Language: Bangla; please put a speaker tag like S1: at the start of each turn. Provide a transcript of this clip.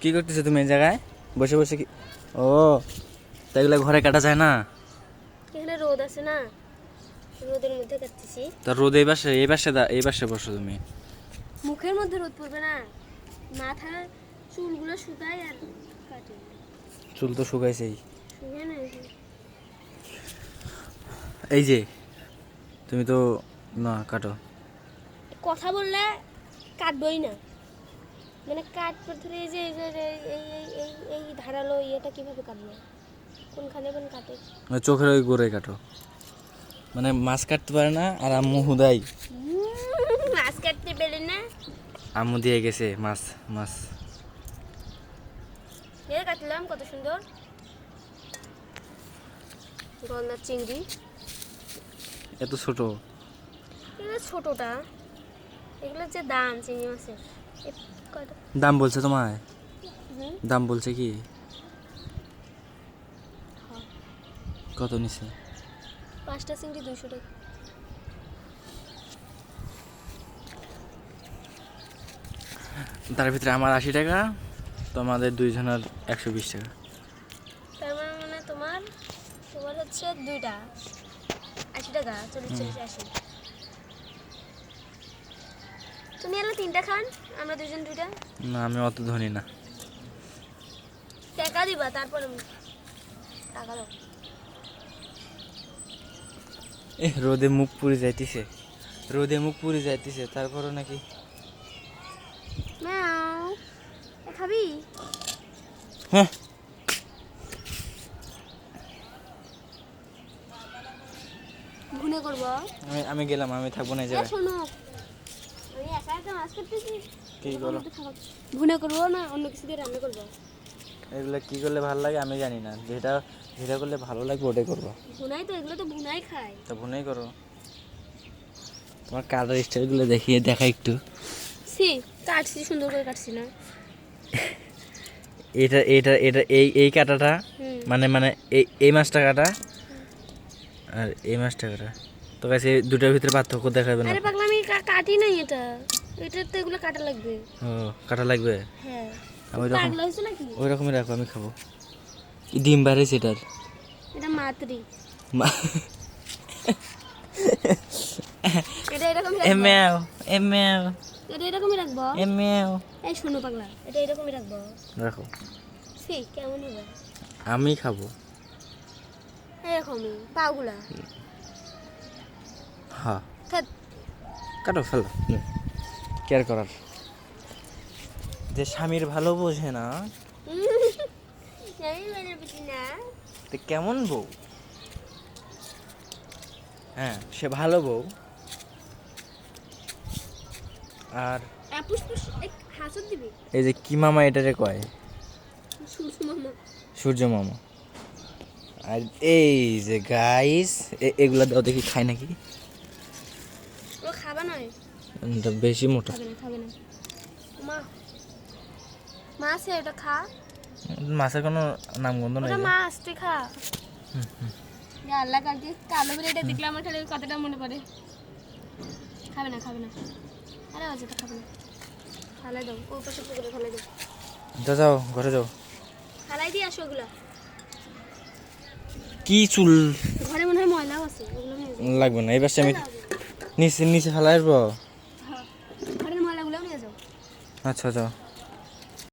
S1: কি করতেছো তুমি এই জায়গায়? বসে বসে কি ও তা এগুলো ঘরে কাটা যায় না?
S2: এখানে রোদ আছে না? রোদের মধ্যে কাটতেছি।
S1: তা রোদ এই পাশে এই পাশে দা এই পাশে বসো তুমি।
S2: মুখের মধ্যে রোদ পড়বে না? মাথা চুলগুলো শুকায় আর কাটে
S1: চুল তো শুকাইছেই।
S2: শুকিয়ে না
S1: এই যে তুমি তো না কাটো।
S2: কথা বললে কাটবই না। মানে কাটবে ধরে এই যে এই যে এই এই এই- এই এই ধারালো ইয়েটা কীভাবে কাটবে? কোনখানে কোন কাটে?
S1: মানে চোখের ওই গোড়ে কাটো। মানে মাছ কাটতে পারে না আর আম্মু হুদাই।
S2: মাছ কাটতে পেলে না?
S1: আম্মু দিয়ে গেছে মাছ মাছ।
S2: এ কাটলাম কত সুন্দর। গলদার চিংড়ি।
S1: এত ছোট।
S2: এগুলো ছোটটা। এগুলোর যে দাম চিংড়ি মাছের
S1: দাম বলছে তোমায়? দাম বলছে কি? কত নিছে?
S2: পাঁচটা চিংড়ি দুশো টাকা।
S1: তার ভিতরে আমার আশি টাকা তোমাদের দুইজনের একশো বিশ টাকা।
S2: তার মানে মানে তোমার তোমার হচ্ছে দুইটা। আশি টাকা চল্লিশ চল্লিশ আশি। তুমি এলো তিনটা খান আমরা দুজন দুইটা।
S1: না আমি অত ধনী না।
S2: টাকা দিবা তারপর আমি টাকা দাও।
S1: এ রোদে মুখ পুড়ে যাইতেছে। রোদে মুখ পুড়ে যাইতেছে তারপরও নাকি?
S2: ম্যাও এ খাবি?
S1: হ্যাঁ।
S2: ভুনে করব।
S1: আমি আমি গেলাম আমি থাকব না
S2: এ শোনো আমি একা একা মাছ করতেছি
S1: কি করো?
S2: ভুনে করব না অন্য কিছু দিয়ে রান্না করব?
S1: এগুলো কি করলে ভালো লাগে আমি জানি না। যেটা যেটা করলে ভালো লাগবে ওটাই করব।
S2: ভুনাই তো এগুলো তো ভুনাই খায়।
S1: তা ভুনেই করো। তোমার কাটার স্টাইলগুলো দেখিয়ে দেখা একটু।
S2: সি কাটছি সুন্দর করে কাটছি না।
S1: এটা এটা এটা এই এই কাটাটা মানে মানে এই এই মাছটা কাটা আর এই মাছটা কাটা। তো কাছে দুটার ভিতরে পার্থক্য দেখাবে না
S2: আরে পাগলা আমি কাটি নাই এটা। এটার তো এগুলো কাটা লাগবে।
S1: ও কাটা লাগবে?
S2: হ্যাঁ।
S1: আমি রকম
S2: নাকি?
S1: ওই রকমই রাখো আমি খাব। ডিম বাড়িয়েছে এটার
S2: এটা মাতরি এটা এরকমই রাখব।
S1: ম্যাও এ
S2: এটা এরকমই রাখব।
S1: এ
S2: এই শোনো পাগলা এটা এরকমই রাখব।
S1: রাখো।
S2: সি কেমন হবে?
S1: আমি খাব।
S2: এরকমই পাগুলা
S1: হ্যাঁ। কাটো ফেলো। কেয়ার করার। যে স্বামীর ভালো বোঝে না।
S2: আমি মনে বুঝি না।
S1: তো কেমন বউ? হ্যাঁ সে ভালো বউ। আর এই যে কি মামা এটারে কয়?
S2: মামা।
S1: সূর্য মামা। আর এই যে গাইস এগুলা দাও দেখি খায় নাকি? এটা বেশি মোটা।
S2: খাবে না মা মা আছে ওটা খা।
S1: মাছের কোনো নামগন্ধ নাই
S2: ওটা মাছ তুই খা। আল্লাহ কালকে কালো করে এটা দেখলে আমার খালি কথাটা মনে পড়ে। খাবে না খাবে না। আরে অযথা খাবে না। ফালাই দাও ওই পাশে পুকুরে ফালাই দাও।
S1: যাও যাও ঘরে যাও।
S2: ফালাই দিয়ে আসো ওগুলো।
S1: কি চুল?
S2: ঘরে মনে হয় ময়লাও আছে ওগুলো
S1: লাগবে না পাশে আমি নিচে নিচে ফেলাই আসব।
S2: 那
S1: 车走